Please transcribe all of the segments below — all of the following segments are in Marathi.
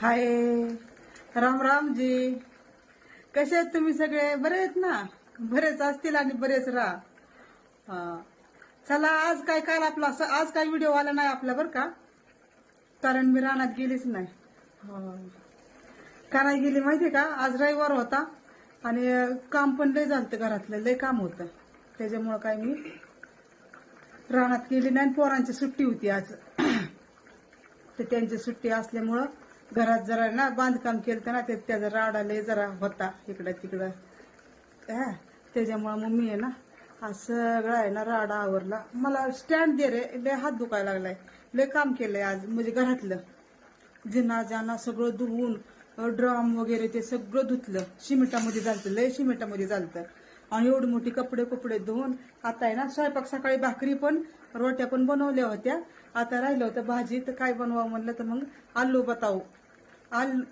हाय. राम रामजी. कसे आहेत तुम्ही सगळे? बरे आहेत ना? बरेच असतील आणि बरेच राहा. चला आज काय काल आपला असं आज काय व्हिडिओ आला नाही आपला बरं का? कारण मी रानात गेलीच नाही. का नाही गेली माहितीये का? आज रविवार होता आणि काम पण लय झालं घरातलं. लय काम होतं. त्याच्यामुळं काय मी रानात गेली नाही आणि पोरांची सुट्टी होती आज. तर त्यांची सुट्टी असल्यामुळं घरात जरा ना बांधकाम केलं ना ते त्याचा राडा लय जरा होता इकडं तिकडं. हा त्याच्यामुळं मग मी आहे ना हा सगळं आहे ना राडा आवरला. मला स्टँड दे रे लय हात दुखायला लागलाय. लय काम केलंय आज म्हणजे घरातलं. जिना जाना सगळं धुवून ड्रम वगैरे ते सगळं धुतलं. शिमिटामध्ये झालतं लय शिमिटामध्ये झालतं. आणि एवढी मोठी कपडे कपडे धुवून आता आहे ना स्वयंपाक सकाळी भाकरी पण रोट्या पण बनवल्या होत्या. आता राहिलं होतं भाजी तर काय बनवा म्हणलं तर मग आलू बताऊ आलू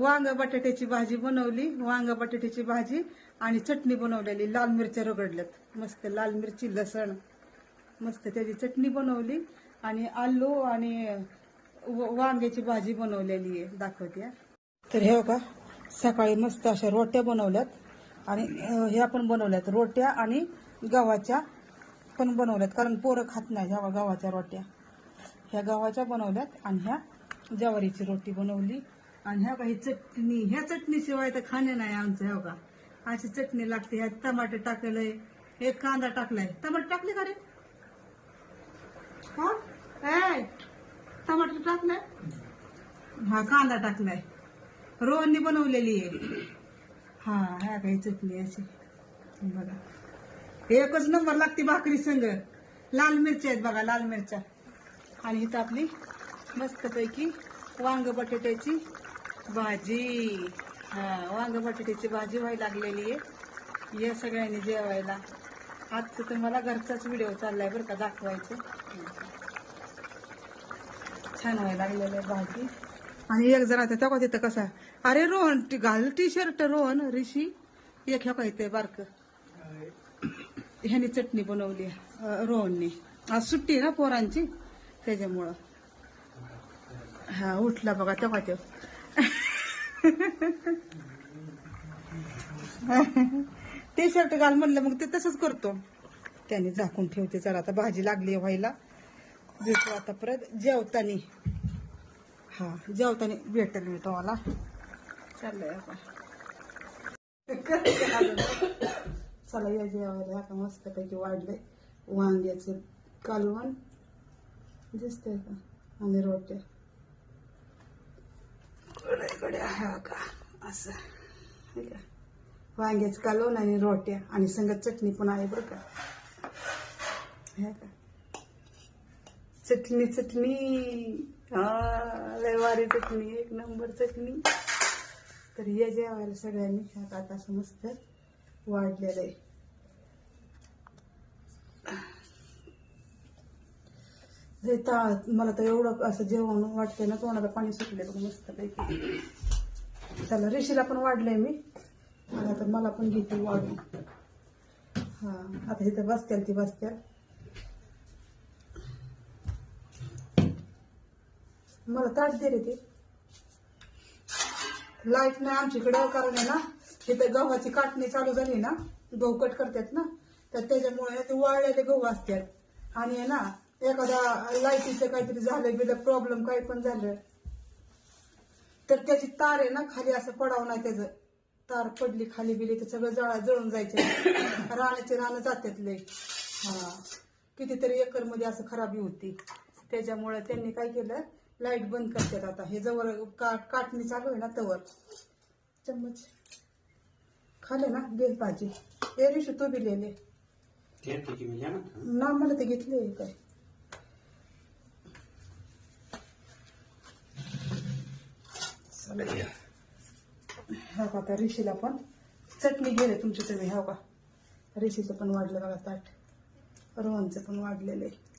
वांग बटाट्याची भाजी बनवली वांग बटाट्याची भाजी आणि चटणी बनवलेली लाल मिरच्या रगडल्यात. मस्त लाल मिरची लसण मस्त त्याची चटणी बनवली आणि आलू आणि व- वांग्याची भाजी बनवलेली आहे. दाखवते. तर हे का सकाळी मस्त अशा रोट्या बनवल्यात. आणि हे ह्या पण बनवल्यात रोट्या आणि गव्हाच्या पण बनवल्यात. कारण पोरं खात नाही ह्या गव्हाच्या रोट्या. ह्या गव्हाच्या बनवल्यात आणि ह्या ज्वारीची रोटी बनवली. आणि ह्या काही चटणी ह्या चटणीशिवाय तर खाणे नाही आमचं ह्या का? अशी चटणी लागते. ह्यात टमाटे टाकलंय एक कांदा टाकलाय. टमाटे टाकले का रे? हा? ए, टमाटर टाकलाय हा कांदा टाकलाय. रोहनने बनवलेली आहे. हा ह्या काही चटणी अशी. बघा. एकच नंबर लागते भाकरी संग. लाल मिरच्या आहेत बघा लाल मिरच्या. आणि इथं आपली मस्तपैकी वांग बटाट्याची भाजी. हा वांग बटाट्याची भाजी व्हायला लागलेली आहे. या सगळ्यांनी जेवायला. आजचं तुम्हाला घरचाच व्हिडिओ चाललाय बरं का दाखवायचं. छान व्हायला लागलेलं आहे भाजी. आणि एक जण आता तेव्हा तिथं कसा अरे रोहन टी- घाल टी शर्ट रोहन ऋषी. एक ह्या काय बारक. ह्याने चटणी बनवली रोहनने. आज सुट्टी आहे ना पोरांची? त्याच्यामुळं. हा उठला बघा तेव्हा तो टी शर्ट घाल म्हणलं मग ते तसंच करतो. त्याने झाकून ठेवते जरा आता भाजी लागली व्हायला. भेटू आता परत. जेवतानी. हा जेवताना भेटेल मी तुम्हाला. चाललंय आपण चला या जेवायला आता मस्त पैकी वाढलंय. वांग्याचं कालवण. दिसतंय का? आणि रोट्या. गड्या हा का? असं. हे का? वांग्याचं कालवण आणि रोट्या. आणि संगत चटणी पण आहे बरं का? हे का? चटणी चटणी. हा लय चटणी एक नंबर चटणी. तर या जेवायला सगळ्यांनी खात आता असं मस्त वाढलेलं आहे. ता- मला तर एवढं असं जेवण वाटतंय ना तोंडाला पाणी सुटले बघ मस्त पैकी त्याला ऋषीला पण वाढलंय मी. आणि आता मला पण घेते वाढून. हा आता इथं बसत्याल ती बसत्याल. मला ताट दे रे ते. लाइट नाही आमच्याकडे कारण आहे ना इथं गव्हाची काटणी चालू झाली ना गहू कट करतात ना तर त्याच्यामुळे ते वाळलेले गहू असतात. आणि आहे ना एखादा लाईटीचं काहीतरी झालं बिलं प्रॉब्लेम काही पण झालं तर त्याची तार आहे ना खाली असं पडावं नाही त्याचं. तार पडली खाली बिली तर सगळं जळा जळून जायचे. रानाचे रानं जातात लय. हा. कितीतरी एकरमध्ये असं खराबी होती. त्याच्यामुळे त्यांनी काय केलं लाइट बंद करतात आता. हे जवळ का काटणी चालू आहे ना तवर. चम्मच. खाले ना घे भाजी. ए ऋषी तू बी लिहिले ना. ना मला ते घेतले काय? हा का आता ऋषीला पण. चटणी गेले तुमची तुम्ही हा का? ऋषीचं पण वाढलं बघा ताट. रोहनचं पण वाढलेलं आहे.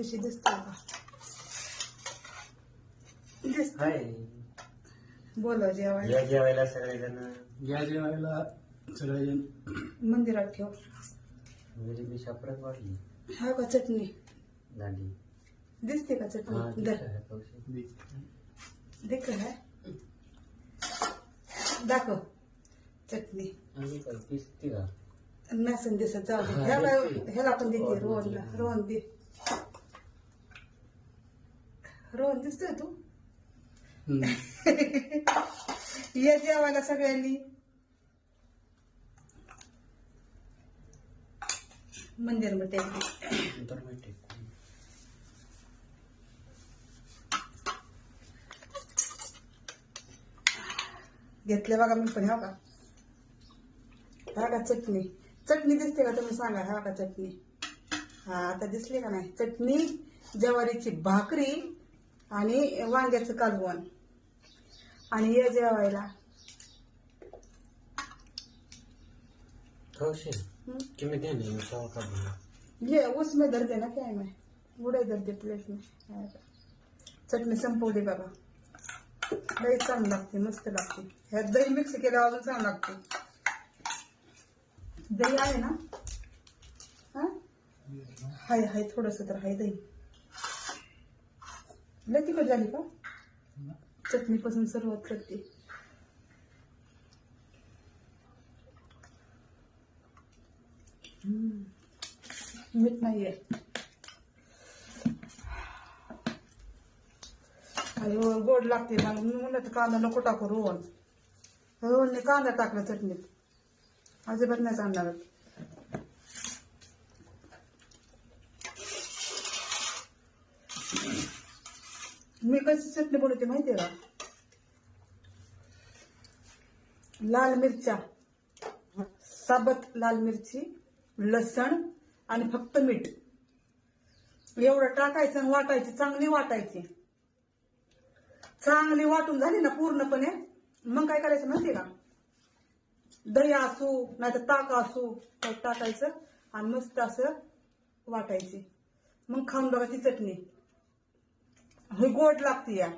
ऋषी दिसतोय का? दिसत हाय. बोला जेवायला. या जेवायला सगळेजण? या जेवायला सगळेजण. मंदिरात ठेव. घरी मी शापरात वाढली हा का चटणी? दांडी दिसते का हा चटणी? ठीक दर. आहे, पावशी. दे. देख है? दाखव. चटणी. आणि काय पिसते का? नसन दिसत जाऊ दे. हा, ह्याला देते. ह्याला पण देते रोहनला. रोहन दे. रोहन दिसतोय तू. ये जेवायला सगळ्यांनी. मंदिरमध्ये. घेतले बघा मी पण हा का? हा का चटणी? चटणी दिसते का तुम्ही सांगा हा का चटणी? हा आता दिसली का नाही? चटणी ज्वारीची भाकरी आणि वांग्याचं कालवण. आणि जेवायला. हं? काढून ये उसमें दर्द है ना क्या मैं उड़े दर्द प्लेट में. चटणी संपवली बाबा. लई चांगली लागते मस्त लागते. ह्यात दही मिक्स केल्यावर अजून चांगलं लागते. दही आहे ना? हा? हाय हाय थोडस तर हाय दही. लय तिखट झाली का? चटणीपासून सुरुवात करते. मीठ नाहीये. अयो गोड लागते मला. मी म्हणलं तर कांदा नको टाकू रोहन. रोहनने कांदा टाकला चटणीत. अजिबात नाही चालणार. मी कशी चटणी बनवते माहितीये का? लाल मिरच्या साबत लाल मिरची लसण आणि फक्त मीठ. एवढं टाकायचं आणि वाटायची चांगली वाटायची. चांगली वाटून झाली ना पूर्णपणे मग काय करायचं माहितीये का? दही असू नाही तर ताक असू टाकायचं आणि मस्त असं वाटायची. मग खाऊन बघा ती चटणी. ही गोड लागते या.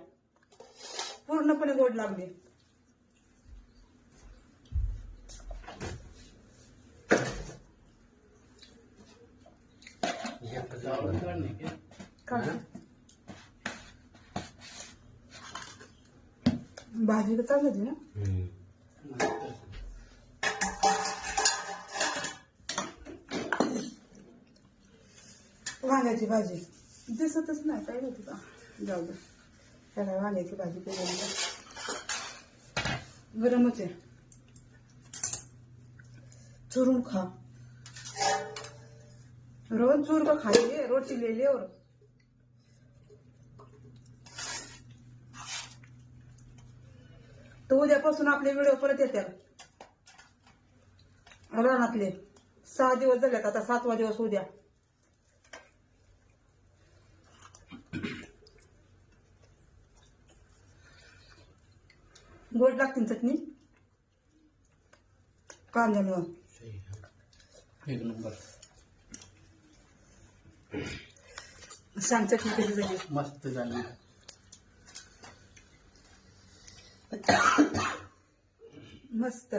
पूर्णपणे गोड लागली. भाजी तर चांगली होती ना? वांग्याची भाजी. दिसतच नाही काय होती का जाऊ दे. त्याला वांग्याची भाजी केलेली. गरमच आहे. चुरून खा. रोज चूर का खाई रोटी ले ले और तो उद्यापासून आपले व्हिडिओ परत येतात रानातले. सहा दिवस झालेत आता सातवा दिवस उद्या. गोड लागतील चटणी? कांद्यामुळं एक नंबर. सांग चटणी कशी झाली? मस्त झाली. मस्त.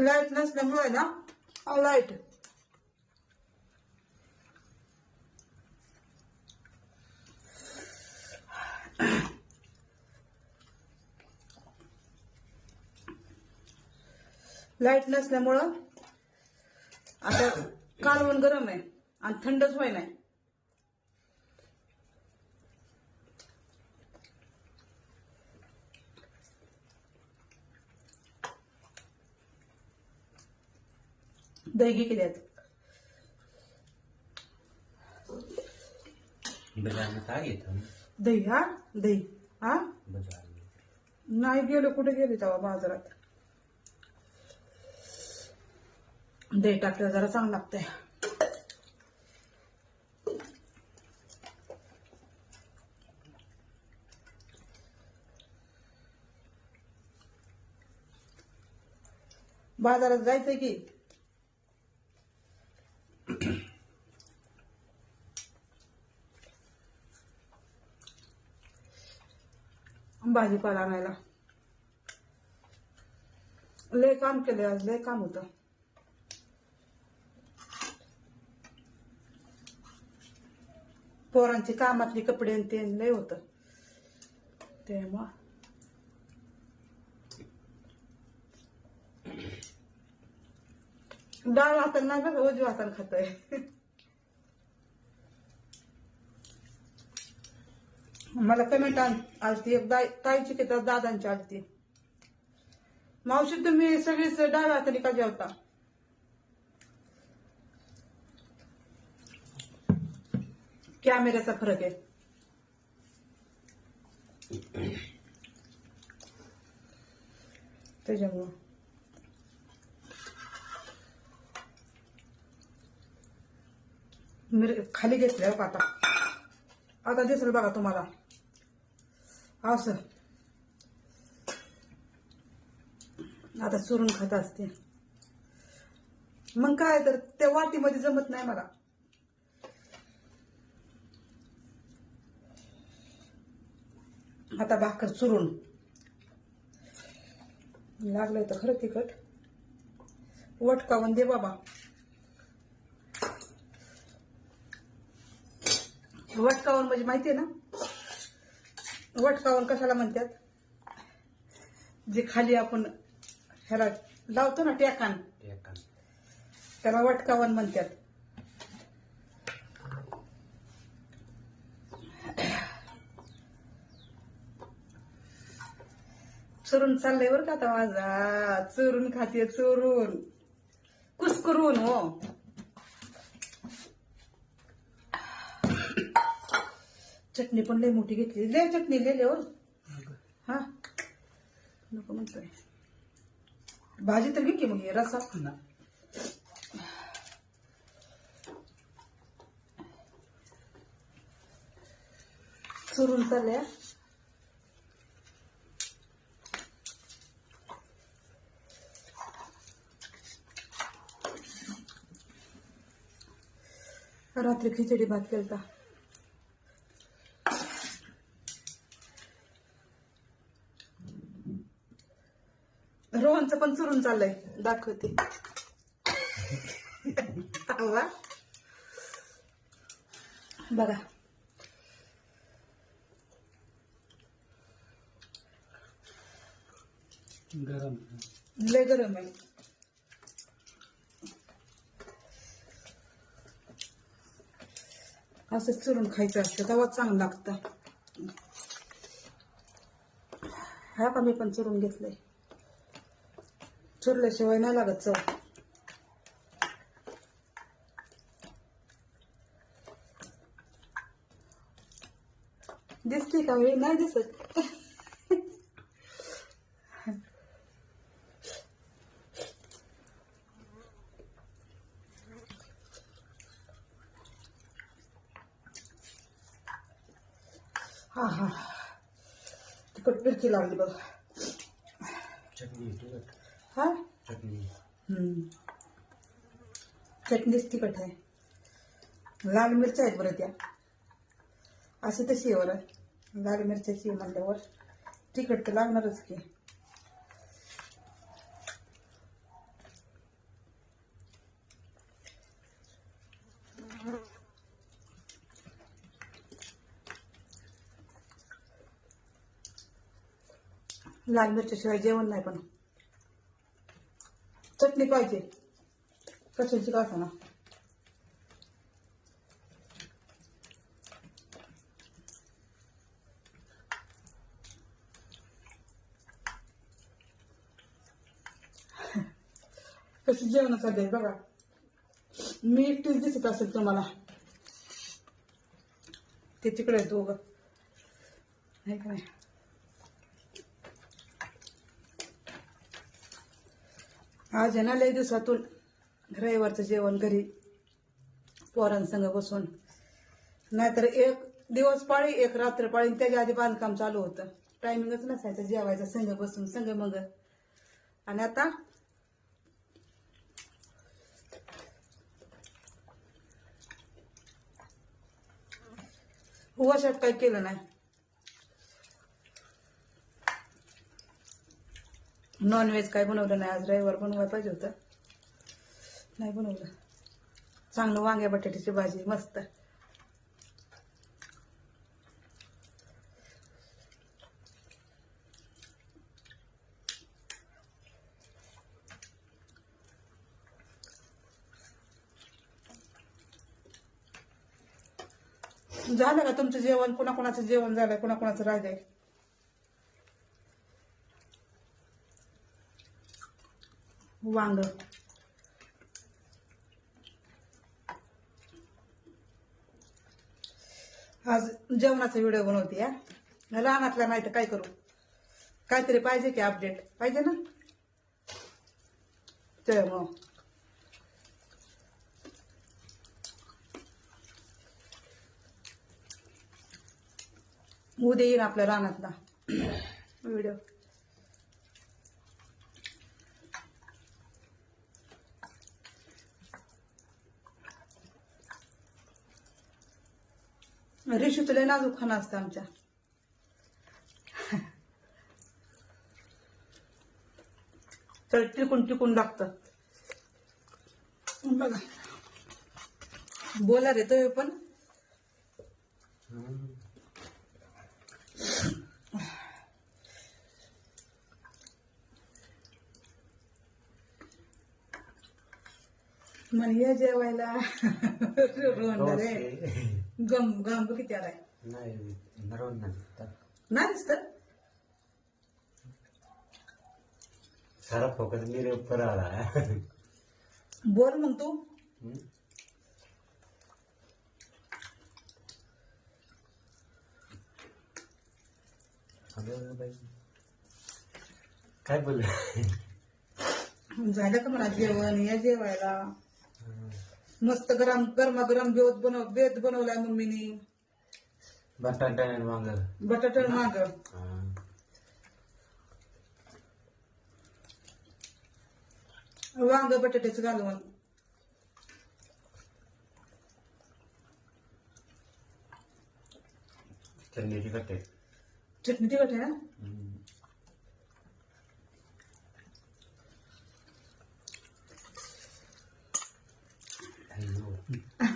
लाइट नसल्यामुळे ना लाइट लाइट नसल्यामुळं आता कालवण गरम आहे आणि थंडच व्हाय नाही दही घे केल्यात बाजार दही हा? दही हा? नाही गेलो कुठे गेले तेव्हा बाजारात? दही टाकलं जरा चांगलं लागतंय. बाजारात जायचंय की? भाजीपाला आणायला लय काम केलं आज लय काम होतं. पोरांची कामातली कपडे आणि ते लय होत. तेव्हा. डाळ हाताने नाही बघा उजव्या हाताने खातोय. मला कमेंट आलती. एक दाई- ताईची की दादांची आलती. मावशी तुम्ही सगळीच डाव्या हाताने का जेवता? कॅमेऱ्याचा फरक आहे. त्याच्यामुळं. खाली घेतल्या हो आता. आता दिसेल बघा तुम्हाला. असं आता चुरून खात असते. मग काय तर त्या वाटीमध्ये जमत नाही मला. आता भाकर चुरून. लागलंय तर खरं तिखट. वटकावून दे बाबा. वटकावून म्हणजे माहितीये ना? वटकावून कशाला म्हणतात? जे खाली आपण ह्याला लावतो ना टेकान त्याला वटकावण म्हणतात. चुरून चाललंय बरं का आता माझा. चुरून खाते चुरून. कुसकरून हो. चटणी पण लय मोठी घेतली. लय चटणी लिहिले हो. हा. नको म्हणतोय. भाजी तर घे की मग रसा. चुरून चालल्या रात्री खिचडी भात केलता रोहनचं पण चुरून चाललंय. दाखवते. बघा. गरम. लय गरम आहे. असं चुरून खायचं असतं तेव्हा चांगलं लागतं. हा का मी पण चुरून घेतलंय? चुरल्याशिवाय नाही लागत चव दिसते का वेळ नाही दिसत. हा हा. तिकट मिरची लागली बघ. चटणी हा? चटणी. हम्म. चटणीच तिखट आहे. लाल मिरच्या आहेत बरं त्या. अशी तशी आहे बरं. लाल मिरच्याची म्हणल्यावर तिखट तर लागणारच की. लाल मिरच्याशिवाय जेवण नाही पण. चटणी पाहिजे. कशाची का ना? कशी जेवणासाठी बघा. मी एकटीच दिसत असेल तुम्हाला. ते तिकडे दोघं. नाही का नाही? आज आहे ना लय दिवसातून रविवारचं जेवण घरी पोरांसंग बसून. नाहीतर एक दिवस पाळी एक रात्र पाळी त्याच्या आधी बांधकाम चालू होतं. टायमिंगच नसायचं जेवायचं संघ बसून संघ मग. आणि आता? वर्षात काही केलं नाही. नॉनव्हेज काय बनवलं नाही. आज रविवार बनवायला पाहिजे होतं. नाही बनवलं. चांगलं वांग्या बटाट्याची भाजी मस्त. झालं का तुमचं जेवण? कोणाकोणाचं जेवण झालंय? कोणाकोणाचं राहिलंय? वांग आज जेवणाचा व्हिडिओ बनवते या रानातला नाही तर काय करू? काहीतरी पाहिजे की अपडेट पाहिजे ना? त्यामुळं उद्या येईन आपल्या रानातला व्हिडिओ रेशू तुला नाजूक खाना असतं आमच्या. तर टिकून टिकून लागत. बघा. बोला रे तो पण. म्हणे या जेवायला रोहन रे डोसे. गम गम किती आलाय. नाही नाहीच तर सारा फोकस मेरे ऊपर आ रहा है बोल मग तू. काय बोल झालं का म्हणा जेवण? या जेवायला? मस्त गरम गरमागरम बेत बनव बेत बनवलाय मम्मीनी. बटाटा आणि वांग. बटाटा माग. वांग. बटाट्याचं घालून. चटणी तिखट आहे चटणी तिखट आहे ना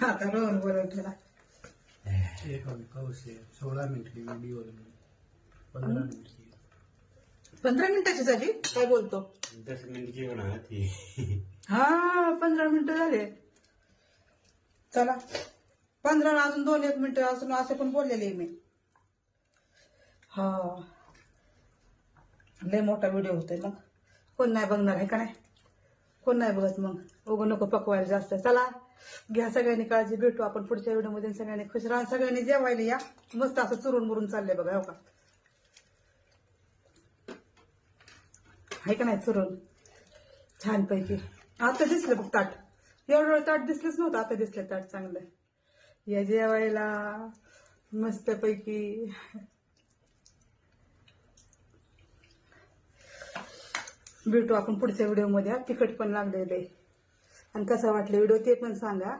आता रोहन बोलवला एक कौशे सोळा मिनिट व्हिडिओ पंधरा पंधरा मिनिटाची झाली? काय बोलतो? दस मिनिटची होणार ती हा पंधरा मिनिटं झाले. चला. पंधरा अजून दोन एक मिनिटं अजून असे पण बोललेले मी. हा. लय मोठा व्हिडिओ होतोय मग. कोण नाही बघणार आहे का नाही? कोण नाही बघत मग. उगं नको पकवायला जास्त. चला घ्या सगळ्यांनी काळजी भेटू आपण पुढच्या व्हिडिओमध्ये. सगळ्यांनी खुश राहा सगळ्यांनी जेवायला या. मस्त असं चुरून मुरून चाललंय बघा हो का? आहे का नाही चुरून? छानपैकी. आता दिसलं बघ ताट. एवढं ताट दिसलंच नव्हतं आता दिसलं ताट चांगलं. या जेवायला मस्तपैकी. भेटू आपण पुढच्या व्हिडिओमध्ये. तिखट पण लागलेलं आहे आणि कसं वाटलं व्हिडिओ ते पण सांगा.